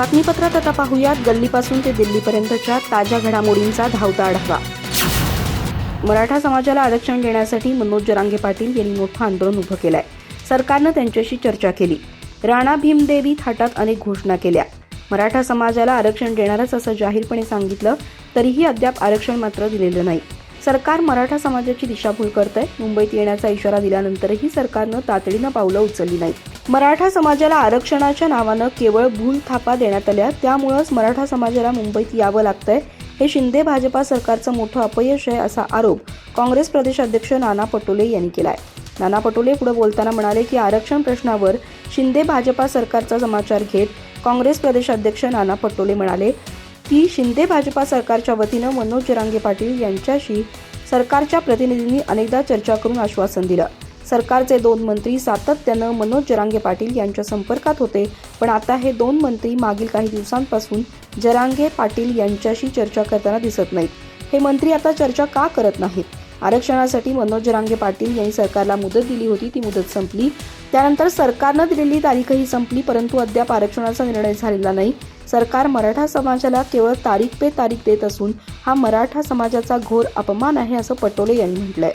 बातमीपत्रात आता पाहूयात गल्लीपासून ते दिल्लीपर्यंतच्या ताज्या घडामोडींचा धावता आढावा. मराठा समाजाला आरक्षण देण्यासाठी मनोज जरांगे पाटील यांनी मोठं आंदोलन उभं केलंय. सरकारनं त्यांच्याशी चर्चा केली. राणा भीमदेवी थाटात अनेक घोषणा केल्या. मराठा समाजाला आरक्षण देणारच असं जाहीरपणे सांगितलं तरीही अद्याप आरक्षण मात्र दिलेलं नाही. सरकार मराठा समाजाची दिशाभूल करतंय. मुंबईत येण्याचा इशारा दिल्यानंतरही सरकारनं तातडीनं पावलं उचलली नाही मराठा समाजाला आरक्षणाच्या नावानं केवळ भूल थापा देण्यात आल्या. त्यामुळंच मराठा समाजाला मुंबईत यावं लागतंय. हे शिंदे भाजपा सरकारचं मोठं अपयश आहे असा आरोप काँग्रेस प्रदेशाध्यक्ष नाना पटोले यांनी केलाय. नाना पटोले पुढे बोलताना म्हणाले की आरक्षण प्रश्नावर शिंदे भाजपा सरकारचा समाचार घेत काँग्रेस प्रदेशाध्यक्ष नाना पटोले म्हणाले की शिंदे भाजपा सरकारच्या वतीनं मनोज जरांगे पाटील यांच्याशी सरकारच्या प्रतिनिधींनी अनेकदा चर्चा करून आश्वासन दिलं. सरकारचे दोन मंत्री सातत्यानं मनोज जरांगे पाटील यांच्या संपर्कात होते पण आता हे दोन मंत्री मागील काही दिवसांपासून जरांगे पाटील यांच्याशी चर्चा करताना दिसत नाहीत. हे मंत्री आता चर्चा का करत नाहीत? आरक्षणासाठी मनोज जरांगे पाटील यांनी सरकारला मुदत दिली होती ती मुदत संपली. त्यानंतर सरकारनं दिलेली तारीखही संपली परंतु अद्याप आरक्षणाचा निर्णय झालेला नाही. सरकार मराठा समाजाला केवळ तारीख पे तारीख देत असून हा मराठा समाजाचा घोर अपमान आहे असं पटोले यांनी म्हटलंय.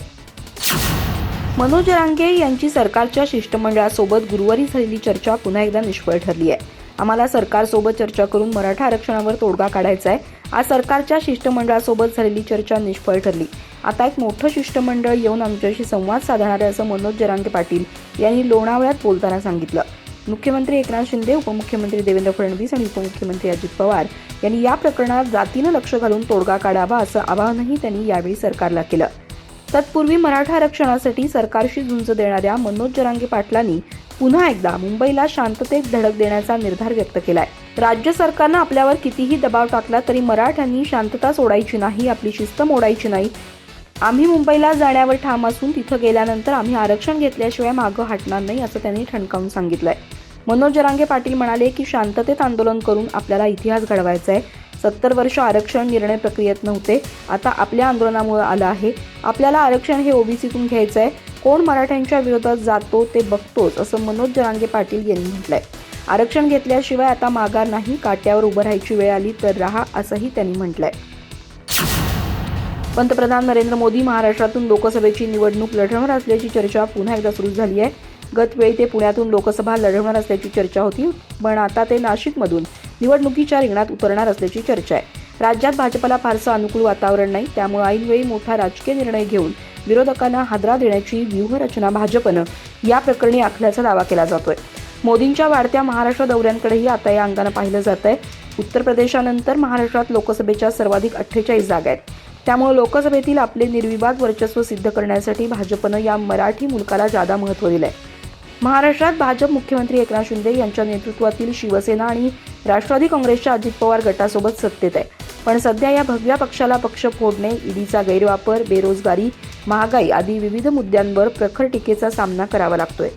मनोज रांगे यांची सरकारच्या शिष्टमंडळासोबत गुरुवारी झालेली चर्चा पुन्हा एकदा निष्फळ ठरली आहे. आम्हाला सरकारसोबत चर्चा करून मराठा आरक्षणावर तोडगा काढायचा आहे. आज सरकारच्या शिष्टमंडळासोबत झालेली चर्चा निष्फळ ठरली. आता एक मोठं शिष्टमंडळ येऊन आमच्याशी संवाद साधणार आहे असं मनोज जरांगे पाटील यांनी लोणावळ्यात बोलताना सांगितलं. मुख्यमंत्री एकनाथ शिंदे उपमुख्यमंत्री देवेंद्र फडणवीस आणि उपमुख्यमंत्री अजित पवार यांनी या प्रकरणात जातीनं लक्ष घालून तोडगा काढावा असं आवाहनही त्यांनी यावेळी सरकारला केलं. तत्पूर्वी मराठा आरक्षणासाठी सरकारशी झुंज देणाऱ्या मनोज जरांगे पाटलांनी पुन्हा एकदा मुंबईला शांततेत धडक देण्याचा निर्धार व्यक्त केलाय. राज्य सरकारनं आपल्यावर कितीही दबाव टाकला तरी मराठ्यांनी शांतता सोडायची नाही आपली शिस्त मोडायची नाही आम्ही मुंबईला जाण्यावर ठाम असून तिथं गेल्यानंतर आम्ही आरक्षण घेतल्याशिवाय मागं हटणार नाही असं त्यांनी ठणकावून सांगितलंय. मनोज जरांगे पाटील म्हणाले की शांततेत आंदोलन करून आपल्याला इतिहास घडवायचा आहे सत्तर वर्ष आरक्षण निर्णय प्रक्रियेत नव्हते. आता आपल्या आंदोलनामुळे आलं आहे. आपल्याला आरक्षण हे ओबीसीतून घ्यायचं आहे कोण मराठ्यांच्या विरोधात जातो ते बघतोच असं मनोज जरांगे पाटील यांनी म्हटलंय. आरक्षण घेतल्याशिवाय आता माघार नाही काट्यावर उभं राहायची वेळ आली तर राहा असंही त्यांनी म्हटलंय. पंतप्रधान नरेंद्र मोदी महाराष्ट्रातून लोकसभेची निवडणूक लढवणार असल्याची चर्चा पुन्हा एकदा सुरू झाली आहे. गतवेळी ते पुण्यातून लोकसभा लढवणार असल्याची चर्चा होती पण आता ते नाशिकमधून निवडणुकीच्या रिंगणात उतरणार असल्याची चर्चा आहे. राज्यात भाजपला फारसं अनुकूल वातावरण नाही त्यामुळे ऐनवेळी मोठा राजकीय निर्णय घेऊन विरोधकांना हादरा देण्याची व्यूहरचना भाजपनं या प्रकरणी आखल्याचा दावा केला जातोय. मोदींच्या वाढत्या महाराष्ट्र दौऱ्यांकडेही आता या अंगानं पाहिलं जात आहे उत्तर प्रदेशानंतर महाराष्ट्रात लोकसभेच्या सर्वाधिक अठ्ठेचाळीस जागा आहेत. त्यामुळे लोकसभेतील आपले निर्विवाद वर्चस्व सिद्ध करण्यासाठी भाजपनं या मराठी मुलकाला जादा महत्त्व दिलंय. महाराष्ट्रात भाजप मुख्यमंत्री एकनाथ शिंदे यांच्या नेतृत्वातील शिवसेना आणि राष्ट्रवादी काँग्रेसच्या अजित पवार गटासोबत सत्तेत आहे. पण सध्या या भगव्या पक्षाला पक्ष फोडणे ईडीचा गैरवापर बेरोजगारी महागाई आदी विविध मुद्द्यांवर प्रखर टीकेचा सामना करावा लागतोय.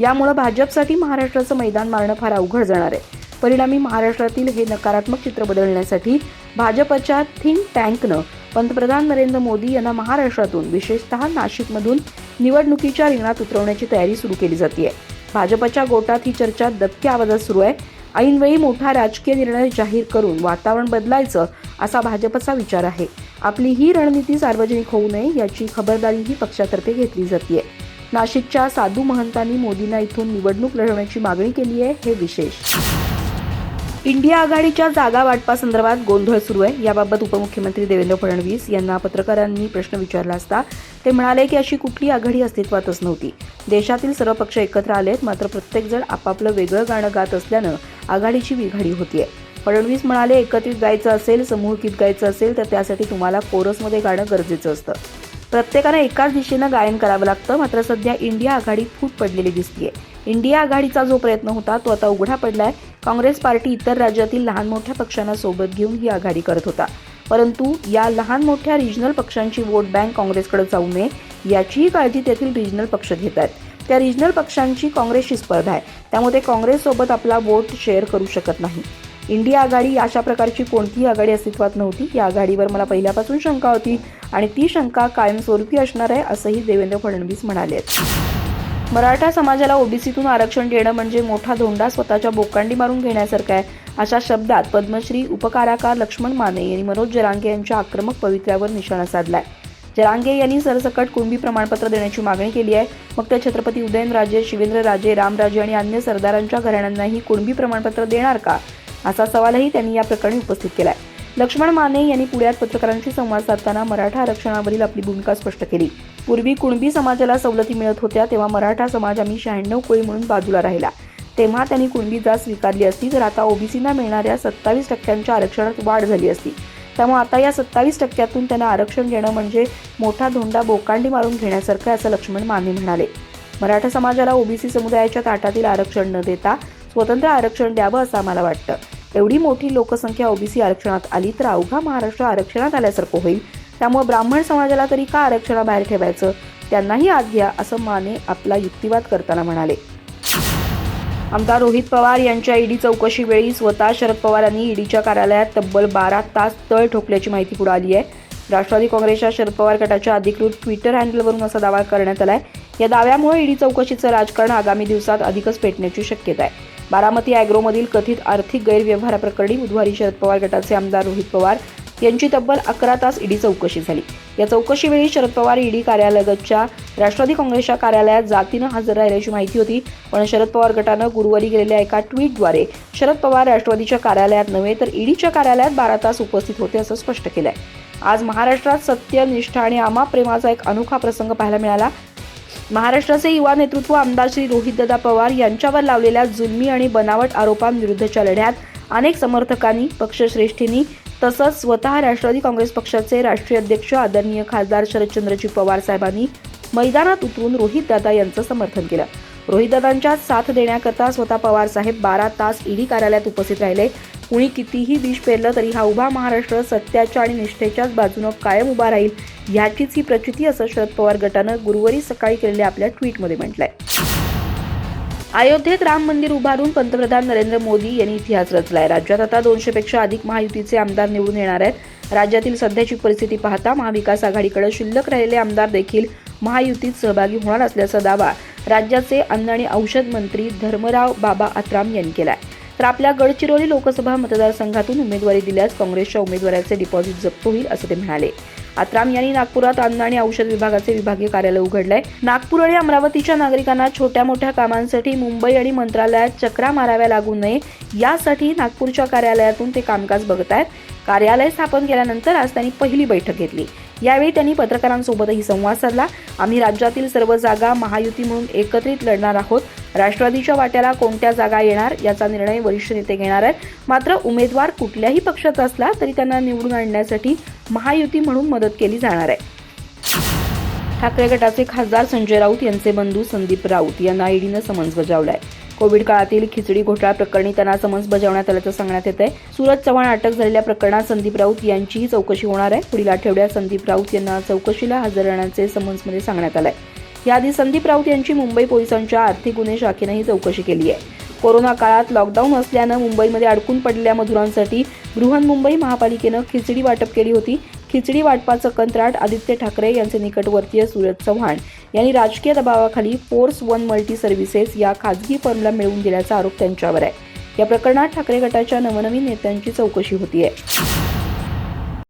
यामुळे भाजपसाठी महाराष्ट्राचं मैदान मारणं फार अवघड जाणार आहे. परिणामी महाराष्ट्रातील हे नकारात्मक चित्र बदलण्यासाठी भाजपच्या थिंक टँकनं पंतप्रधान नरेंद्र मोदी यांना महाराष्ट्रातून विशेषतः नाशिकमधून निवडणुकीच्या रिंगणात उतरवण्याची तयारी सुरू केली जाते भाजपच्या गोटात ही चर्चा दबक्या आवाजात सुरू आहे. ऐनवेळी मोठा राजकीय निर्णय जाहीर करून वातावरण बदलायचं असा भाजपचा विचार आहे. आपली ही रणनीती सार्वजनिक होऊ नये याची खबरदारीही पक्षातर्फे घेतली जाते नाशिकच्या साधू महंतांनी मोदींना इथून निवडणूक लढवण्याची मागणी केली आहे हे विशेष. इंडिया आघाडीच्या जागा वाटपासंदर्भात गोंधळ सुरू आहे. याबाबत उपमुख्यमंत्री देवेंद्र फडणवीस यांना पत्रकारांनी प्रश्न विचारला असता ते म्हणाले की अशी कुठली आघाडी अस्तित्वातच नव्हती. देशातील सर्व पक्ष एकत्र आलेत मात्र प्रत्येकजण आपापलं वेगळं गाणं गात असल्यानं आघाडीची विघाडी होतीये. फडणवीस म्हणाले एकत्रित गायचं असेल समूहगीत गायचं असेल तर त्यासाठी तुम्हाला कोरसमध्ये गाणं गरजेचं असतं. प्रत्येकानं एकाच दिशेनं गायन करावं लागतं मात्र सध्या इंडिया आघाडी फूट पडलेली दिसतीये. इंडिया आघाडीचा जो प्रयत्न होता तो आता उघडा पडलाय. काँग्रेस पार्टी इतर राज्यातील लहान मोठ्या पक्षांना सोबत घेऊन ही आघाडी करत होता. परंतु या लहान मोठ्या रिजनल पक्षांची वोट बँक काँग्रेसकडे जाऊ नये याचीही काळजी तेथील रिजनल पक्ष घेत आहेत. त्या रिजनल पक्षांची काँग्रेसची स्पर्धा आहे. त्यामुळे ते काँग्रेससोबत आपला वोट शेअर करू शकत नाही. इंडिया आघाडी अशा प्रकारची कोणतीही आघाडी अस्तित्वात नव्हती. या आघाडीवर मला पहिल्यापासून शंका होती आणि ती शंका कायमस्वरूपी असणार आहे असंही देवेंद्र फडणवीस म्हणाले मराठा समाजाला ओबीसीतून आरक्षण देणं म्हणजे मोठा धोंडा स्वतःच्या बोकांडी मारून घेण्यासारखा आहे. अशा शब्दात पद्मश्री उपकाराकार लक्ष्मण माने यांनी मनोज जरांगे यांच्या आक्रमक पवित्र्यावर निशाणा साधलाय. जरांगे यांनी सरसकट कुणबी प्रमाणपत्र देण्याची मागणी केली आहे. मग त्या छत्रपती उदयनराजे शिवेंद्रराजे रामराजे आणि अन्य सरदारांच्या घराण्यांनाही कुणबी प्रमाणपत्र देणार का? असा सवालही त्यांनी या प्रकरणी उपस्थित केलाय. लक्ष्मण माने यांनी पुण्यात पत्रकारांशी संवाद साधताना मराठा आरक्षणावरील आपली भूमिका स्पष्ट केली. पूर्वी कुणबी समाजाला सवलती मिळत होत्या तेव्हा मराठा समाज आम्ही शहाण्णव कोळी म्हणून बाजूला राहिला. तेव्हा त्यांनी कुणबी जात स्वीकारली असती तर आता ओबीसींना मिळणाऱ्या सत्तावीस टक्क्यांच्या आरक्षणात वाढ झाली असती. त्यामुळे आता या सत्तावीस टक्क्यातून त्यांना आरक्षण घेणं म्हणजे मोठा धोंडा बोकांडी मारून घेण्यासारखं आहे, असं लक्ष्मण माने म्हणाले. मराठा समाजाला ओबीसी समुदायाच्या ताटातील आरक्षण न देता स्वतंत्र आरक्षण द्यावं असं आम्हाला वाटतं. एवढी मोठी लोकसंख्या ओबीसी आरक्षणात आली तर अवघा महाराष्ट्र आरक्षणात आल्यासारखं होईल त्यामुळे ब्राह्मण समाजाला तरी का आरक्षणाबाहेर ठेवायचं? त्यांनाही आत घ्या असं माने आपला युक्तिवाद करताना म्हणाले. आमदार रोहित पवार यांच्या ईडी चौकशीवेळी स्वतः शरद पवार यांनी ईडीच्या कार्यालयात तब्बल बारा तास तळ ठोकल्याची माहिती पुढे आली आहे. राष्ट्रवादी काँग्रेसच्या शरद पवार गटाच्या अधिकृत ट्विटर हँडलवरून असा दावा करण्यात आलाय. या दाव्यामुळे ईडी चौकशीचं राजकारण आगामी दिवसात अधिकच पेटण्याची शक्यता आहे. बारामती अॅग्रोमधील कथित आर्थिक गैरव्यवहाराप्रकरणी बुधवारी शरद पवार गटाचे आमदार रोहित पवार यांची तब्बल अकरा तास ईडी चौकशी झाली. या चौकशीवेळी शरद पवार ईडी कार्यालयागतच्या राष्ट्रवादी काँग्रेसच्या कार्यालयात जातीनं हजर राहिल्याची माहिती होती. पण शरद पवार गटानं गुरुवारी केलेल्या एका ट्विटद्वारे शरद पवार राष्ट्रवादीच्या कार्यालयात नव्हे तर ईडीच्या कार्यालयात बारा तास उपस्थित होते असं स्पष्ट केलंय. आज महाराष्ट्रात सत्य निष्ठा आणि आमा प्रेमाचा एक अनोखा प्रसंग पाहायला मिळाला. महाराष्ट्राचे युवा नेतृत्व आमदार श्री रोहितदादा पवार यांच्यावर लावलेल्या जुलमी आणि बनावट आरोपांविरुद्धच्या लढ्यात अनेक समर्थकांनी पक्षश्रेष्ठींनी तसंच स्वतः राष्ट्रवादी काँग्रेस पक्षाचे राष्ट्रीय अध्यक्ष आदरणीय खासदार शरदचंद्रजी पवार साहेबांनी मैदानात उतरून रोहितदादा यांचं समर्थन केलं. रोहितदादांच्या साथ देण्याकरता स्वतः पवार साहेब बारा तास ईडी कार्यालयात उपस्थित राहिले. कुणी कितीही विष पेरलं तरी हा उभा महाराष्ट्र सत्याच्या आणि निष्ठेच्याच बाजूनं कायम उभा राहील ह्याचीच ही प्रचिती असं शरद पवार गटानं गुरुवारी सकाळी केलेल्या आपल्या ट्विटमध्ये म्हटलंय. अयोध्येत राम मंदिर उभारून पंतप्रधान नरेंद्र मोदी यांनी इतिहास रचलाय. राज्यात आता दोनशेपेक्षा अधिक महायुतीचे आमदार निवडून येणार आहेत. राज्यातील सध्याची परिस्थिती पाहता महाविकास आघाडीकडे शिल्लक राहिलेले आमदार देखील महायुतीत सहभागी होणार असल्याचा दावा राज्याचे अन्न आणि औषध मंत्री धर्मराव बाबा आत्राम यांनी केलाय. तर आपल्या गडचिरोली लोकसभा मतदारसंघातून उमेदवारी दिल्यास काँग्रेसच्या उमेदवाराचे डिपॉझिट जप्त होईल असं ते म्हणाले. आत्राम यांनी नागपुरात अन्न आणि औषध विभागाचे विभागीय कार्यालय उघडलंय. नागपूर आणि अमरावतीच्या नागरिकांना छोट्या मोठ्या कामांसाठी मुंबई आणि मंत्रालयात चक्रा माराव्या लागू नये यासाठी नागपूरच्या कार्यालयातून ते कामकाज बघत आहेत कार्यालय स्थापन केल्यानंतर आज त्यांनी पहिली बैठक घेतली. यावेळी त्यांनी पत्रकारांसोबतही संवाद साधला. आम्ही राज्यातील सर्व जागा महायुती म्हणून एकत्रित लढणार आहोत. राष्ट्रवादीच्या वाट्याला कोणत्या जागा येणार याचा निर्णय वरिष्ठ नेते घेणार आहेत. मात्र उमेदवार कुठल्याही पक्षाचा असला तरी त्यांना निवडून आणण्यासाठी महायुती म्हणून मदत केली जाणार आहे. ठाकरे गटाचे खासदार संजय राऊत यांचे बंधू संदीप राऊत यांना ईडीनं समन्स बजावलाय. कोविड काळातील खिचडी घोटाळा प्रकरणी त्यांना समन्स बजावण्यात आल्याचं सांगण्यात येत आहे सुरज चव्हाण अटक झालेल्या प्रकरणात संदीप राऊत यांचीही चौकशी होणार आहे. पुढील आठवड्यात संदीप राऊत यांना चौकशीला हजर राहण्याचे समन्समध्ये सांगण्यात आलं आहे याआधी संदीप राऊत यांची मुंबई पोलिसांच्या आर्थिक गुन्हे शाखेनंही चौकशी केली आहे. कोरोना काळात लॉकडाऊन असल्यानं मुंबईमध्ये अडकून पडलेल्या मजुरांसाठी बृहन्मुंबई महापालिकेनं खिचडी वाटप केली होती. खिचडी वाटपाचं कंत्राट आदित्य ठाकरे यांचे निकटवर्तीय सूरज चव्हाण यांनी राजकीय दबावाखाली फोर्स वन मल्टी सर्व्हिसेस या खाजगी फर्मला मिळवून दिल्याचा आरोप त्यांच्यावर आहे. या प्रकरणात ठाकरे गटाच्या नवनवीन नेत्यांची चौकशी होती आहे